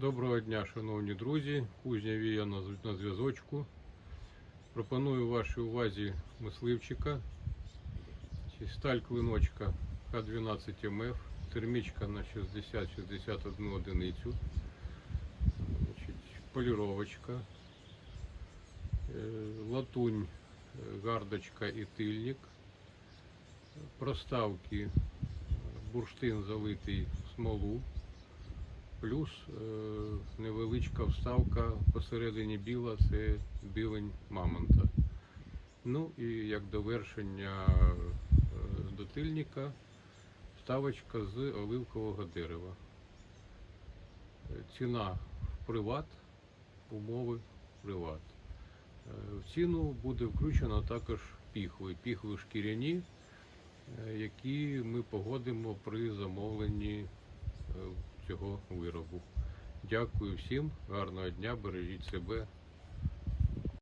Доброго дня, шановні друзі. Кузня Вія на зв'язочку. Пропоную вашій увазі мисливчика. Сталь клиночка К12 МФ, термічка на 60-61 одиницю, поліровочка, е, латунь, е, гардочка і тильник, проставки, е, бурштин залитий в смолу, плюс е, невеличка вставка посередині біла це білень мамонта. Ну і як довершення е, до вставочка з оливкового дерева. Е, Ціна приват, умови приват. В ціну буде включено також піхви, піхви шкіряні, які ми погодимо при замовленні цього виробу. Дякую всім, гарного дня, бережіть себе,